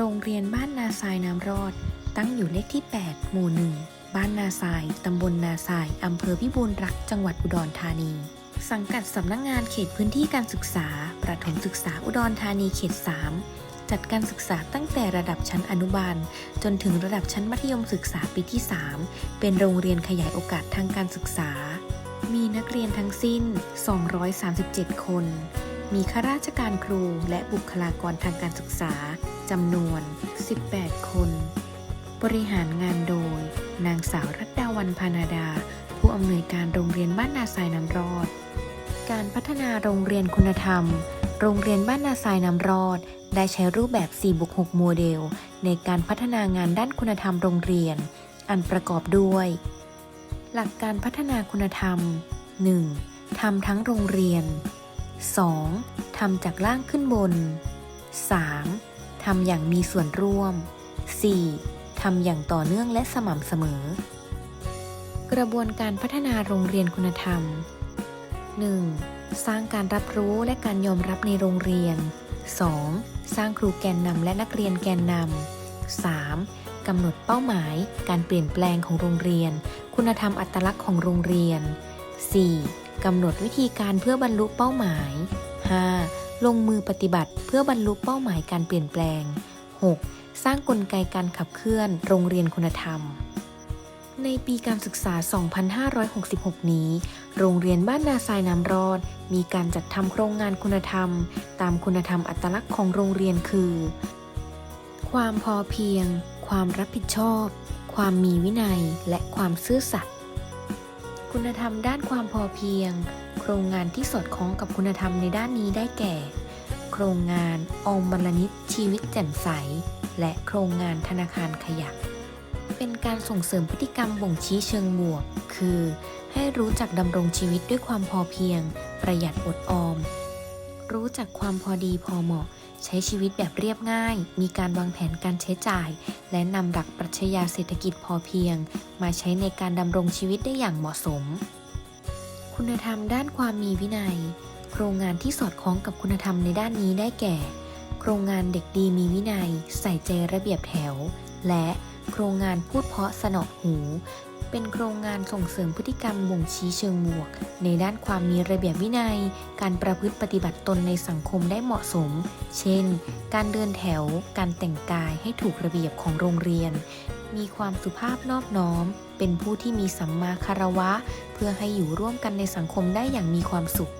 โรงเรียนบ้านนาทรายน้ำรอด ตั้งอยู่เลขที่ 8 หมู่1บ้านนาทราย ตำบลนาทราย อำเภอพิบูลรักษ์จังหวัดอุดรธานี สังกัดสำนักงงานเขตพื้นที่การศึกษา ประถมศึกษาอุดรธานีเขต 3 จัดการศึกษาตั้งแต่ระดับชั้นอนุบาล จนถึงระดับชั้นมัธยมศึกษาปีที่ 3 เป็นโรงเรียนขยายโอกาสทางการศึกษา มีนักเรียนทั้งสิ้น 237 คน มีข้าราชการครูและบุคลากรทางการศึกษา จำนวน 18 คน บริหารงานโดย นางสาวรัตดาวันพานาดา ผู้อำนวยการโรงเรียนบ้านนาทรายน้ำรอด การพัฒนาโรงเรียนคุณธรรม โรงเรียนบ้านนาทรายน้ำรอด ได้ใช้รูปแบบ 4บุก6 โมเดล ในการพัฒนางานด้านคุณธรรมโรงเรียน อันประกอบด้วย หลักการพัฒนาคุณธรรม 1. ทำทั้งโรงเรียน 2. ทำจากล่างขึ้นบน 3. ทำอย่างมีส่วนร่วม 4. ทำอย่างต่อเนื่องและสม่ำเสมอ กระบวนการพัฒนาโรงเรียนคุณธรรม 1. สร้างการรับรู้และการยอมรับในโรงเรียน 2. สร้างครูแกนนำและนักเรียนแกนนำ 3. กำหนดเป้าหมาย การเปลี่ยนแปลงของโรงเรียน คุณธรรมอัตลักษณ์ของโรงเรียน 4. กำหนดวิธีการเพื่อบรรลุเป้าหมาย 5. ลงมือปฏิบัติเพื่อบรรลุเป้าหมายการเปลี่ยนแปลง 6. สร้างกลไกการขับเคลื่อนโรงเรียนคุณธรรม ในปีการศึกษา 2566 นี้ โรงเรียนบ้านนาทรายน้ำรอด มีการจัดทำโครงงานคุณธรรม ตามคุณธรรมอัตลักษณ์ของโรงเรียนคือ ความพอเพียง ความรับผิดชอบ ความมีวินัย และความซื่อสัตย์ คุณธรรมด้านความพอเพียง โครงงานที่สอดคล้องกับคุณธรรมในด้านนี้ได้แก่ โครงงานออมบรรลนิตชีวิตแจ่มใส และโครงงานธนาคารขยะ เป็นการส่งเสริมพฤติกรรมบ่งชี้เชิงบวก คือ ให้รู้จักดำรงชีวิตด้วยความพอเพียง ประหยัดอดออม รู้จักความพอดีพอเหมาะ ใช้ชีวิตแบบเรียบง่าย มีการวางแผนการใช้จ่าย และนำหลักปรัชญาเศรษฐกิจพอเพียง มาใช้ในการดำรงชีวิตได้อย่างเหมาะสม คุณธรรมด้านความมีวินัย โครงงานที่สอดคล้องกับคุณธรรมในด้านนี้ได้แก่ โครงงานเด็กดีมีวินัย ใส่ใจระเบียบแถว และโครงงานพูดเพาะสนอหู เป็นโครงงานส่งเสริมพฤติกรรมบ่งชี้เชิงบวก ในด้านความมีระเบียบวินัย การประพฤติปฏิบัติตนในสังคมได้เหมาะสม เช่น การเดินแถว การแต่งกายให้ถูกระเบียบของโรงเรียน มีความสุภาพนอบน้อม เป็นผู้ที่มีสัมมาคารวะ เพื่อให้อยู่ร่วมกันในสังคมได้อย่างมีความสุข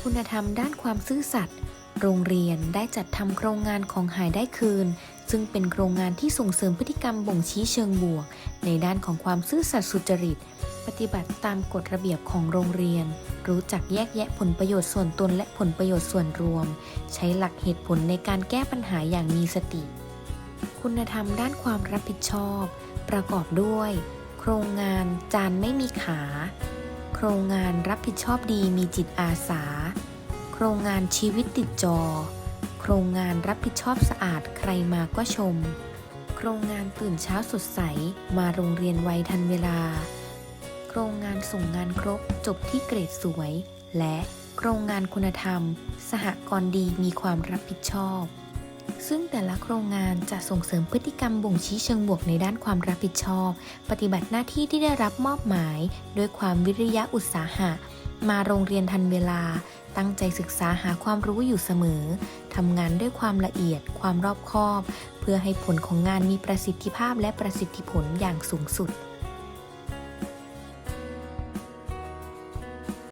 คุณธรรมด้านความซื่อสัตย์โรงเรียนได้จัดทำโครงงานของหายได้คืน ซึ่งเป็นโครงงานที่ส่งเสริมพฤติกรรมบ่งชี้เชิงบวก ในด้านของความซื่อสัตย์สุจริต ปฏิบัติตามกฎระเบียบของโรงเรียน รู้จักแยกแยะผลประโยชน์ส่วนตนและผลประโยชน์ส่วนรวม ใช้หลักเหตุผลในการแก้ปัญหาอย่างมีสติ คุณธรรมด้านความรับผิดชอบ ประกอบด้วย โครงงานจานไม่มีขา โครงงานรับผิดชอบดีมีจิตอาสา โครงงานชีวิตติดจอ โครงงานรับผิดชอบสะอาดใครมาก็ชม โครงงานตื่นเช้าสดใส มาโรงเรียนไวทันเวลา โครงงานส่งงานครบจบที่เกรดสวย และโครงงานคุณธรรม สหกรณ์ดีมีความรับผิดชอบ ซึ่งแต่ละโครงงานจะส่งเสริมพฤติกรรมบ่งชี้เชิงบวกในด้านความรับผิดชอบ ปฏิบัติหน้าที่ที่ได้รับมอบหมาย ด้วยความวิริยะอุตสาหะ มาโรงเรียนทันเวลา ตั้งใจศึกษาหาความรู้อยู่เสมอ ทำงานด้วยความละเอียด ความรอบคอบ เพื่อให้ผลของงานมีประสิทธิภาพและประสิทธิผลอย่างสูงสุด